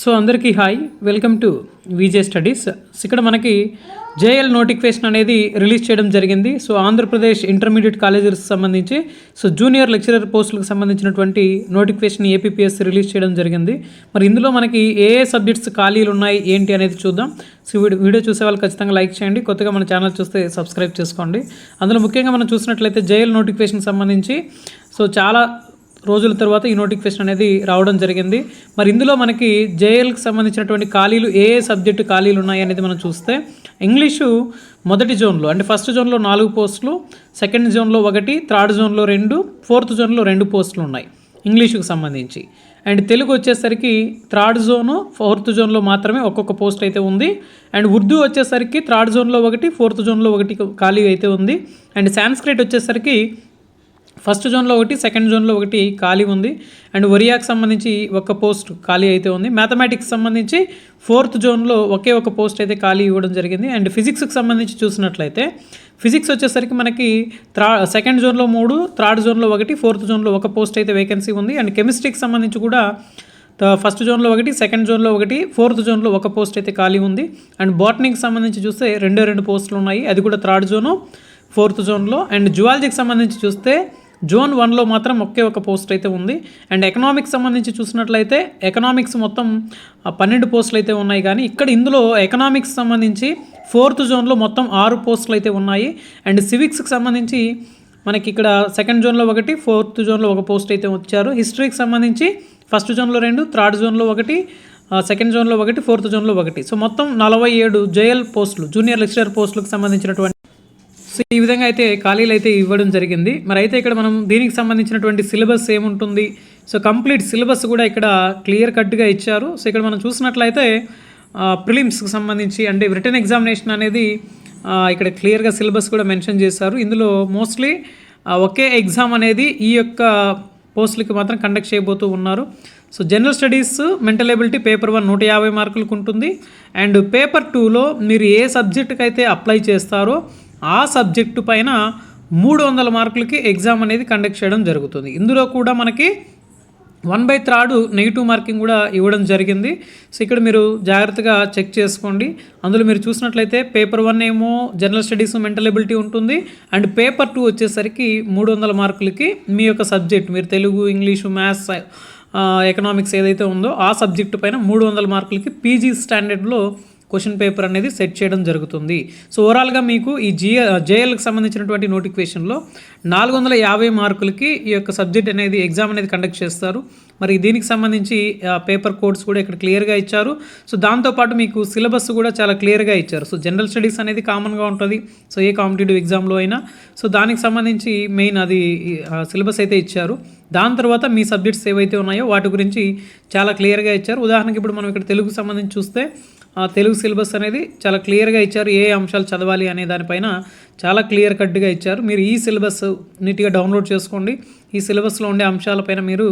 So అందరికీ hi. Welcome to VJ studies. ఇక్కడ మనకి జేఎల్ నోటిఫికేషన్ అనేది రిలీజ్ చేయడం జరిగింది. సో ఆంధ్రప్రదేశ్ ఇంటర్మీడియట్ కాలేజెస్ సంబంధించి సో జూనియర్ లెక్చరర్ పోస్టులకు సంబంధించినటువంటి నోటిఫికేషన్ ఏపీపీఎస్ రిలీజ్ చేయడం జరిగింది. మరి ఇందులో మనకి ఏ ఏ సబ్జెక్ట్స్ ఖాళీలు ఉన్నాయి ఏంటి అనేది చూద్దాం. సో వీడియో వీడియో చూసే వాళ్ళు ఖచ్చితంగా లైక్ చేయండి. కొత్తగా మన ఛానల్ చూస్తే సబ్స్క్రైబ్ చేసుకోండి. అందులో ముఖ్యంగా మనం చూసినట్లయితే జేఎల్ నోటిఫికేషన్ సంబంధించి సో చాలా రోజుల తర్వాత ఈ నోటిఫికేషన్ అనేది రావడం జరిగింది. మరి ఇందులో మనకి జేఎల్కి సంబంధించినటువంటి ఖాళీలు ఏ ఏ సబ్జెక్టు ఖాళీలు ఉన్నాయి అనేది మనం చూస్తే ఇంగ్లీషు మొదటి జోన్లో అంటే ఫస్ట్ జోన్లో నాలుగు పోస్టులు సెకండ్ జోన్లో ఒకటి థర్డ్ జోన్లో రెండు ఫోర్త్ జోన్లో రెండు పోస్టులు ఉన్నాయి ఇంగ్లీషుకు సంబంధించి. అండ్ తెలుగు వచ్చేసరికి థర్డ్ జోను ఫోర్త్ జోన్లో మాత్రమే ఒక్కొక్క పోస్ట్ అయితే ఉంది. అండ్ ఉర్దూ వచ్చేసరికి థర్డ్ జోన్లో ఒకటి ఫోర్త్ జోన్లో ఒకటి ఖాళీ అయితే ఉంది. అండ్ సాంస్క్రిట్ వచ్చేసరికి ఫస్ట్ జోన్లో ఒకటి సెకండ్ జోన్లో ఒకటి ఖాళీ ఉంది. అండ్ ఒరియాకి సంబంధించి ఒక పోస్ట్ ఖాళీ అయితే ఉంది. మ్యాథమెటిక్స్ సంబంధించి ఫోర్త్ జోన్లో ఒకే ఒక పోస్ట్ అయితే ఖాళీ ఇవ్వడం జరిగింది. అండ్ ఫిజిక్స్కి సంబంధించి చూసినట్లయితే ఫిజిక్స్ వచ్చేసరికి మనకి త్రా సెకండ్ జోన్లో మూడు థర్డ్ జోన్లో ఒకటి ఫోర్త్ జోన్లో ఒక పోస్ట్ అయితే వేకెన్సీ ఉంది. అండ్ కెమిస్ట్రీకి సంబంధించి కూడా ఫస్ట్ జోన్లో ఒకటి సెకండ్ జోన్లో ఒకటి ఫోర్త్ జోన్లో ఒక పోస్ట్ అయితే ఖాళీ ఉంది. అండ్ బాటనీకి సంబంధించి చూస్తే రెండో రెండు పోస్టులు ఉన్నాయి. అది కూడా థర్డ్ జోను ఫోర్త్ జోన్లో. అండ్ జువాలజీకి సంబంధించి చూస్తే జోన్ వన్లో మాత్రం ఒకే ఒక పోస్ట్ అయితే ఉంది. అండ్ ఎకనామిక్స్ సంబంధించి చూసినట్లయితే ఎకనామిక్స్ మొత్తం పన్నెండు పోస్టులు అయితే ఉన్నాయి. కానీ ఇక్కడ ఇందులో ఎకనామిక్స్ సంబంధించి ఫోర్త్ జోన్లో మొత్తం ఆరు పోస్టులు అయితే ఉన్నాయి. అండ్ సివిక్స్కి సంబంధించి మనకి ఇక్కడ సెకండ్ జోన్లో ఒకటి ఫోర్త్ జోన్లో ఒక పోస్ట్ అయితే వచ్చారు. హిస్టరీకి సంబంధించి ఫస్ట్ జోన్లో రెండు థర్డ్ జోన్లో ఒకటి సెకండ్ జోన్లో ఒకటి ఫోర్త్ జోన్లో ఒకటి. సో మొత్తం నలభై ఏడు జేఎల్ పోస్టులు జూనియర్ లెక్చరర్ పోస్టులకు సంబంధించినటువంటి సో ఈ విధంగా అయితే ఖాళీలు అయితే ఇవ్వడం జరిగింది. మరి అయితే ఇక్కడ మనం దీనికి సంబంధించినటువంటి సిలబస్ ఏముంటుంది? సో కంప్లీట్ సిలబస్ కూడా ఇక్కడ క్లియర్ కట్గా ఇచ్చారు. సో ఇక్కడ మనం చూసినట్లయితే ప్రిలిమ్స్కి సంబంధించి అంటే రిటర్న్ ఎగ్జామినేషన్ అనేది ఇక్కడ క్లియర్గా సిలబస్ కూడా మెన్షన్ చేశారు. ఇందులో మోస్ట్లీ ఒకే ఎగ్జామ్ అనేది ఈ యొక్క పోస్టులకి మాత్రం కండక్ట్ చేయబోతూ ఉన్నారు. So general studies mental ability paper one నూట యాభై మార్కులకు ఉంటుంది అండ్ పేపర్ టూలో మీరు ఏ సబ్జెక్టుకి అయితే అప్లై చేస్తారో ఆ సబ్జెక్టు పైన మూడు వందల మార్కులకి ఎగ్జామ్ అనేది కండక్ట్ చేయడం జరుగుతుంది. ఇందులో కూడా మనకి one by three negative marking కూడా ఇవ్వడం జరిగింది. సో ఇక్కడ మీరు జాగ్రత్తగా చెక్ చేసుకోండి. అందులో మీరు చూసినట్లయితే పేపర్ వన్ ఏమో జనరల్ స్టడీస్ మెంటల్ ఎబిలిటీ ఉంటుంది. అండ్ పేపర్ టూ వచ్చేసరికి మూడు వందల మార్కులకి మీ యొక్క సబ్జెక్ట్ మీరు తెలుగు ఇంగ్లీషు మ్యాథ్స్ ఎకనామిక్స్ ఏదైతే ఉందో ఆ సబ్జెక్టు పైన మూడు వందల మార్కులకి పీజీ స్టాండర్డ్లో క్వశ్చన్ పేపర్ అనేది సెట్ చేయడం జరుగుతుంది. సో ఓవరాల్గా మీకు ఈ జిఏ జేఎల్కి సంబంధించినటువంటి నోటిఫికేషన్లో నాలుగు వందల యాభై మార్కులకి ఈ యొక్క సబ్జెక్ట్ అనేది ఎగ్జామ్ అనేది కండక్ట్ చేస్తారు. మరి దీనికి సంబంధించి పేపర్ కోడ్స్ కూడా ఇక్కడ క్లియర్గా ఇచ్చారు. సో దాంతోపాటు మీకు సిలబస్ కూడా చాలా క్లియర్గా ఇచ్చారు. సో జనరల్ స్టడీస్ అనేది కామన్గా ఉంటుంది. సో ఏ కాంపిటేటివ్ ఎగ్జామ్లో అయినా. సో దానికి సంబంధించి మెయిన్ అది సిలబస్ అయితే ఇచ్చారు. దాని తర్వాత మీ సబ్జెక్ట్స్ ఏవైతే ఉన్నాయో వాటి గురించి చాలా క్లియర్గా ఇచ్చారు. ఉదాహరణకి ఇప్పుడు మనం ఇక్కడ తెలుగుకు సంబంధించి చూస్తే తెలుగు సిలబస్ అనేది చాలా క్లియర్గా ఇచ్చారు. ఏ అంశాలు చదవాలి అనే దానిపైన చాలా క్లియర్ కట్గా ఇచ్చారు. మీరు ఈ సిలబస్ నీట్గా డౌన్లోడ్ చేసుకోండి. ఈ సిలబస్లో ఉండే అంశాలపైన మీరు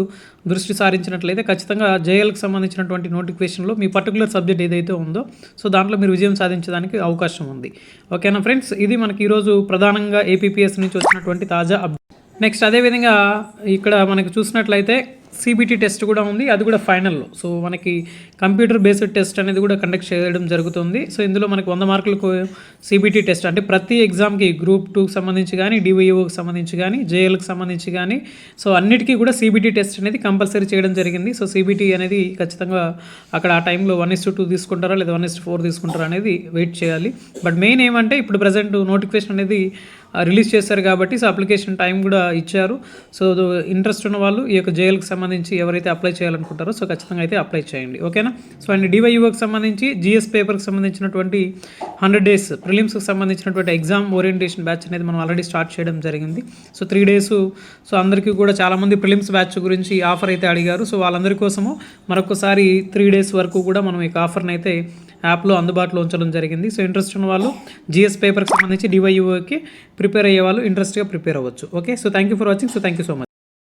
దృష్టి సారించినట్లయితే ఖచ్చితంగా జేఎల్కి సంబంధించినటువంటి నోటిఫికేషన్లో మీ పర్టికులర్ సబ్జెక్ట్ ఏదైతే ఉందో సో దాంట్లో మీరు విజయం సాధించడానికి అవకాశం ఉంది. ఓకేనా ఫ్రెండ్స్? ఇది మనకి ఈరోజు ప్రధానంగా ఏపీపీఎస్ నుంచి వచ్చినటువంటి తాజా అప్డేట్. నెక్స్ట్ అదేవిధంగా ఇక్కడ మనకు చూసినట్లయితే సిబిటి టెస్ట్ కూడా ఉంది అది కూడా ఫైనల్లో సో మనకి కంప్యూటర్ బేస్డ్ టెస్ట్ అనేది కూడా కండక్ట్ చేయడం జరుగుతుంది. సో ఇందులో మనకి వంద మార్కులకు సిబిటి టెస్ట్ అంటే ప్రతి ఎగ్జామ్కి గ్రూప్ టూకి సంబంధించి కానీ డివైఓకి సంబంధించి కానీ జేఎల్కి సంబంధించి కానీ సో అన్నిటికీ కూడా సిబిటి టెస్ట్ అనేది కంపల్సరీ చేయడం జరిగింది. సో సిబిటి అనేది ఖచ్చితంగా అక్కడ ఆ టైంలో వన్ ఇస్ టూ తీసుకుంటారా లేదా వన్ ఇస్ ఫోర్ తీసుకుంటారా అనేది వెయిట్ చేయాలి. బట్ మెయిన్ ఏమంటే ఇప్పుడు ప్రజెంట్ నోటిఫికేషన్ అనేది రిలీజ్ చేశారు కాబట్టి సో అప్లికేషన్ టైం కూడా ఇచ్చారు. సో ఇంట్రెస్ట్ ఉన్న వాళ్ళు ఈ యొక్క జేఎల్కి సంబంధించి ఎవరైతే అప్లై చేయాలనుకుంటారో సో ఖచ్చితంగా అయితే అప్లై చేయండి. ఓకేనా? సో అండ్ డివైయుకి సంబంధించి జిఎస్ పేపర్కి సంబంధించినటువంటి హండ్రెడ్ డేస్ ప్రిలిమ్స్కి సంబంధించినటువంటి ఎగ్జామ్ ఓరియంటేషన్ బ్యాచ్ అనేది మనం ఆల్రెడీ స్టార్ట్ చేయడం జరిగింది. సో త్రీ డేస్ సో అందరికీ కూడా చాలామంది ప్రిలిమ్స్ బ్యాచ్ గురించి ఆఫర్ అయితే అడిగారు. సో వాళ్ళందరి కోసము మరొకసారి త్రీ డేస్ వరకు కూడా మనం ఈ ఆఫర్ని అయితే యాప్లో అందుబాటులో ఉంచడం జరిగింది. సో ఇంట్రెస్ట్ ఉన్న వాళ్ళు జిఎస్ పేపర్కి సంబంధించి డివైయూఓకి ప్రిపేర్ అయ్యే వాళ్ళు ఇంట్రెస్ట్గా ప్రిపేర్ అవ్వచ్చు. Okay? So thank you for watching so thank you so much